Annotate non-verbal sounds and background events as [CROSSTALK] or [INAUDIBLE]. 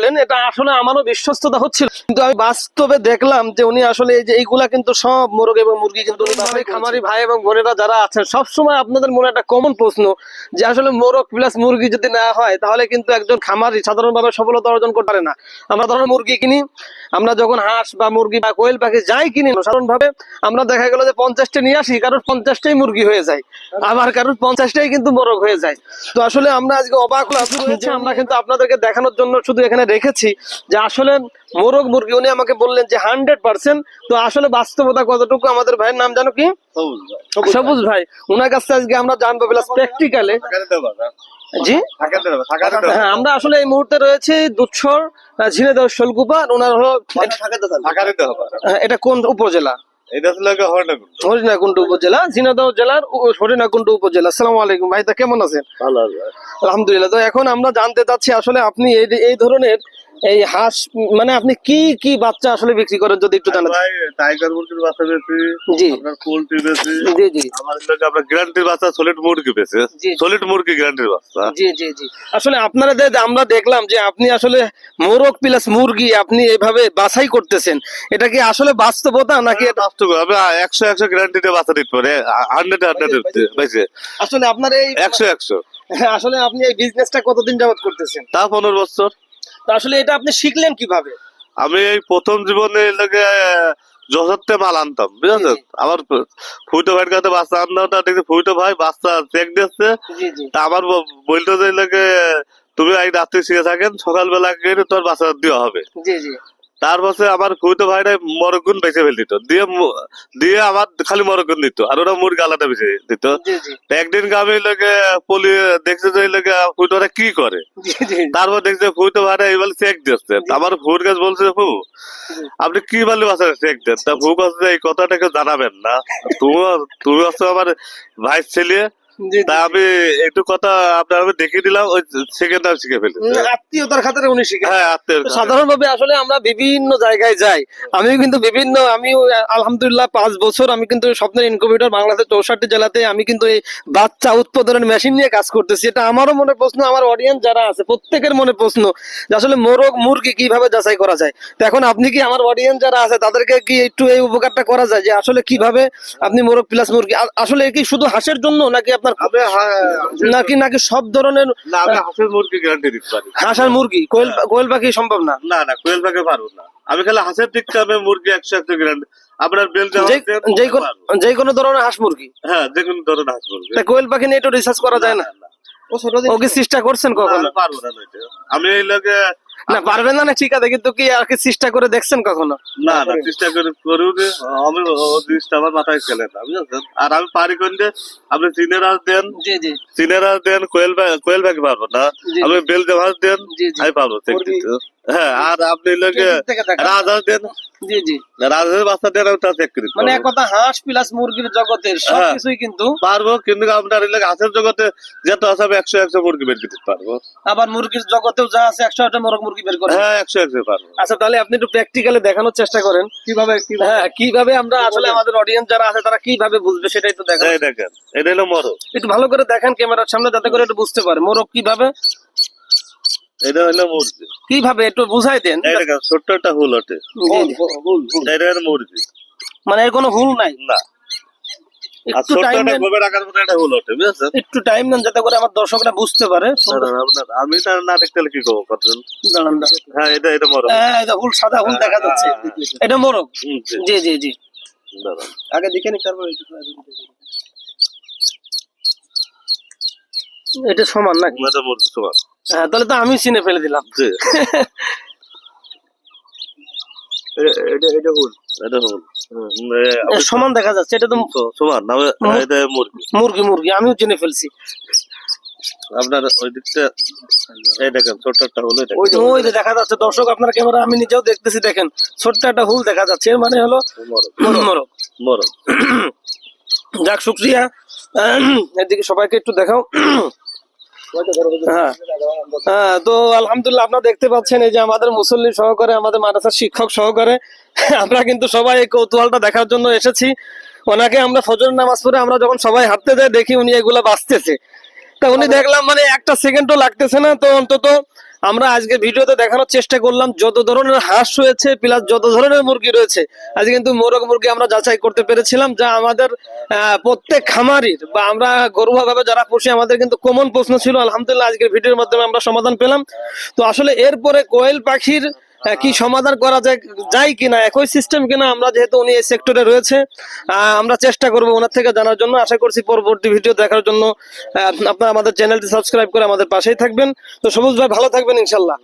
বললেন এটা আসলে আমারও বিশ্বস্ততা হচ্ছিল। কিন্তু আমি বাস্তবে দেখলাম যে উনি আসলে এই যে এইগুলা কিন্তু সব মোরগ এবং মুরগি কিন্তু খামারি ভাই এবং বোনেরা যারা আছেন সব সময় আপনাদের মনে একটা কমন প্রশ্ন যে আসলে মোরগ প্লাস মুরগি যদি না হয় তাহলে কিন্তু একজন খামারি সাধারণভাবে সফলতা অর্জন করতে পারে না। আমরা ধরুন মুরগি কিনি আমরা যখন হাঁস বা মুরগি বা কোয়েল পাখি যাই কিনি সাধারণভাবে আমরা দেখা গেল যে পঞ্চাশটা নিয়ে আসি কারোর পঞ্চাশটাই মুরগি হয়ে যায় আবার কারোর পঞ্চাশটাই কিন্তু মোরগ হয়ে যায়। তো আসলে আমরা আজকে অবাক হলাম। যে আমরা কিন্তু আপনাদেরকে দেখানোর জন্য শুধু এখানে রেখেছি যে আসলে মোরগ মুরগি উনি আমাকে বললেন যে হান্ড্রেড পার্সেন্ট তো আসলে বাস্তবতা কতটুকু আমাদের ভাইয়ের নাম জানো কি? সবুজ ভাই। ওনার কাছে আজকে আমরা জানব প্লাস প্র্যাকটিক্যালে জি? হ্যাঁ আমরা আসলে এই মুহূর্তে রয়েছে দুধসর ঝিনেদহ শোলকুপা। ওনার হলো এটা কোন উপজেলা? হরিণাকুণ্ড। উপজেলা জেলার হরিণাকুণ্ড উপজেলা। আসসালামু আলাইকুম। ভাই তা কেমন আছেন? আলহামদুলিল্লাহ। তো এখন আমরা জানতে চাচ্ছি আসলে আপনি এই এই ধরনের এই হাঁস মানে আপনি কি কি বাচ্চা আসলে বিক্রি করেন যদি একটু জানাতে টাইগার মুরগির বাচ্চা বেশি জি। আপনার পোল্ট্রি বেশি জি জি। লোক আপনার গ্যারান্টির বাচ্চা সলিড মুরগি বেশি। সলিড মুরগি গ্যারান্টির বাচ্চা। জি জি জি। আসলে আপনারা যে আমরা দেখলাম যে আপনি আসলে মোরগ প্লাস মুরগি আপনি এভাবে বাছাই করতেছেন এটা কি আসলে বাস্তবতা নাকি বাস্তব আমি একশো একশো গ্যারান্টিতে বাচ্চা দিতে পারে। হান্ড্রেড হান্ড্রেড বেশি আসলে আপনার এই একশো একশো। হ্যাঁ, আসলে আপনি এই বিজনেসটা কতদিন যাবত করতেছেন? তা পনেরো বছর। তো আসলে এটা আপনি শিখলেন কীভাবে? আমি এই প্রথম জীবনে এটাকে যথার্থে মাল আনতাম বুঝলেন আমার ফুটো ভাইয়ের কাছে বাচ্চা আনতাম তা দেখছি ফুটো ভাই বাচ্চা চেক দিচ্ছে। তা আমার বলতো যে তুমি এই রাত্রি শিখে থাকেন সকালবেলা গিয়ে তোর বাচ্চা দেওয়া হবে। জি জি। তারপর আমার ফুটো ভাইরা মরগুন বেঁচে ফেল দিত। দিয়ে দিয়ে আমার খালি মরগুন দিত। আর ওরা মুরগি আলাদা বেঁচে দিত। একদিন আমি লোকে পলি দেখছে যে লোকে ফুটোরা কি করে তারপর দেখছে ফুটো ভাইরা এইবার চেক দিচ্ছে আমার ফুট গাছ বলছে ফু আপনি কি বললে বাসা চেক দেন তা ফু কাছে এই কথাটাকে জানাবেন না। [LAUGHS] তুমি তুমি হচ্ছে আমার ভাই ছেলে তা আমি একটু কথা আপনার আমি দেখিয়ে দিলাম ওই সেকেন্ড আমি শিখে ফেলি। আত্মীয়তার খাতারে উনি শিখেন হ্যাঁ আত্মীয় সাধারণভাবে আসলে আমরা বিভিন্ন জায়গায় যাই। আমিও কিন্তু বিভিন্ন আমি আলহামদুলিল্লাহ পাঁচ বছর আমি কিন্তু স্বপ্নের ইনকিউবেটর বাংলাদেশের চৌষট্টি জেলাতে আমি কিন্তু এই বাচ্চা উৎপাদনের মেশিন নিয়ে কাজ করতেছি। এটা আমারও মনে প্রশ্ন আমার অডিয়েন্স যারা আছে প্রত্যেকের মনে প্রশ্ন যে আসলে মোরগ মুরগি কীভাবে যাচাই করা যায়? তো এখন আপনি কি আমার অডিয়েন্স যারা আছে তাদেরকে কি একটু এই উপকারটা করা যায়? যে আসলে কীভাবে আপনি মোরগ প্লাস মুরগি আসলে কি শুধু হাঁসের জন্য নাকি আপনার আমি হ্যাঁ, নাকি নাকি সব ধরনের না হাঁসের মুরগি গ্যারান্টি দিতে পারি। হাঁস আর মুরগি কোয়েল কোয়েল পাখি সম্ভব না? না না কোয়েল পাখি পারব না। আমি খালি হাঁসের দিকটা আমি মুরগি একশো একশো গ্যারান্টি আপনার বেল যে যে কোনো ধরনের হাঁস মুরগি? হ্যাঁ যে কোনো ধরনের হাঁস মুরগি। কোয়েল পাখি নিয়ে একটু রিসার্চ করা যায় না? ও কি চেষ্টা করছেন কখনো? পারব না আমি এই লোকে না পারবেন না না ঠিক আছে কিন্তু কি আর কি চেষ্টা করে দেখছেন কখনো না না চেষ্টা করে করুন আমি জিনিসটা আমার মাথায় খেলে না বুঝেছেন আর আমি পারি কোনটা আপনি সিনেরাজ দেন জি জি সিনেরাজ দেন কোয়েল কোয়েল ব্যাগ পারব না আমি আপনি বেল জাহাজ দেন। আমি পারব। হ্যাঁ আর আপনি লোকে। রাজহাঁস দেন। জি জি। রাজহাঁসের বাচ্চা দেন আমি তা চেক করি। মানে এক কথা হাঁস প্লাস মুরগির জগতের হ্যাঁ। সবকিছুই কিন্তু পারব কিন্তু আপনার এলাকা হাঁসের জগতে যত আছে আমি একশো একশো মুরগি বের করতে পারব। আবার মুরগির জগতেও যা আছে একশো একটা মোরগ মুরগি বের করে হ্যাঁ একশো একশো পারব। আচ্ছা তাহলে আপনি একটু প্র্যাকটিক্যালি দেখানোর চেষ্টা করেন। কীভাবে হ্যাঁ কীভাবে আমরা আসলে আমাদের অডিয়েন্স যারা আছে তারা কীভাবে বুঝবে সেটাই তো দেখান। এই দেখেন এটা হলো মরো একটু ভালো করে দেখেন ক্যামেরার সামনে যাতে করে একটু বুঝতে পারে। মোরগ কীভাবে এটা হলো মুরগি কীভাবে একটু বুঝাই দেন? ছোট্ট একটা হুল ওঠে। এটা মুরগি মানে এর কোনো হুল নাই? না। একটু টাইম একটা টাইম নেন যাতে করে আমার দর্শকরা বুঝতে পারে। না, না, না, আমি তার না দেখতে কি করব করতেন? দাঁড়ান, দাঁড়ান। হ্যাঁ এটা এটা মরো হ্যাঁ, যে হুল সাদা হুল দেখা যাচ্ছে। এটা মোরগ জি, জি জি আগে দেখে নি তারপর এটা সমান নাকি? এটা মুরগি তোমার হ্যাঁ তাহলে তো আমি চিনে ফেলে দিলাম। এটা এটা হুল এটা হুল হুম, এ, এ, আপনি- সমান দেখা যাচ্ছে এটা তো সমান মুরগি। মুরগি মুরগি আমিও চিনে ফেলছি। আপনার ওই দিকটা এই দেখেন ছোট্ট একটা হুল এটা ওই যে দেখা যাচ্ছে দর্শক আপনার ক্যামেরা আমি নিজেও দেখতেছি দেখেন ছোট্ট একটা হুল দেখা যাচ্ছে এর মানে হলো মোরগ মরো যাক শুক্রিয়া। এদিকে সবাইকে একটু দেখাও। হ্যাঁ। হ্যাঁ তো আলহামদুলিল্লাহ আপনারা দেখতে পাচ্ছেন এই যে আমাদের মুসল্লি সহকারে আমাদের মাদ্রাসার শিক্ষক সহকারে। আমরা কিন্তু সবাই এই কৌতূহলটা দেখার জন্য এসেছি। ওনাকে আমরা ফজর নামাজ পড়ে আমরা যখন সবাই হাঁটতে যাই দেখি উনি এগুলা বাঁচতেছে। তা উনি দেখলাম মানে একটা সেকেন্ডও লাগতেছে না তো অন্তত আমরা আজকে ভিডিওতে দেখানোর চেষ্টা করলাম যত ধরনের হাঁস রয়েছে প্লাস যত ধরনের মুরগি রয়েছে। আজকে কিন্তু মোরগ মুরগি আমরা যাচাই করতে পেরেছিলাম, যা আমাদের প্রত্যেক খামারির বা আমরা গরুয়া ভাবে যারা পুষি, আমাদের কিন্তু কমন প্রশ্ন ছিল। আলহামদুলিল্লাহ, আজকের ভিডিওর মাধ্যমে আমরা সমাধান পেলাম। তো আসলে এরপরে কোয়েল পাখির কি সমাধান করা যায় যায় কিনা, একই সিস্টেম কিনা, আমরা যেহেতু উনি এই সেক্টরে রয়েছে আমরা চেষ্টা করব ওনার থেকে জানার জন্য। আশা করছি পরবর্তী ভিডিও দেখার জন্য আপনারা আমাদের চ্যানেলটি সাবস্ক্রাইব করে আমাদের পাশেই থাকবেন। তো সবুজ ভাই, ভালো থাকবেন ইনশাল্লাহ।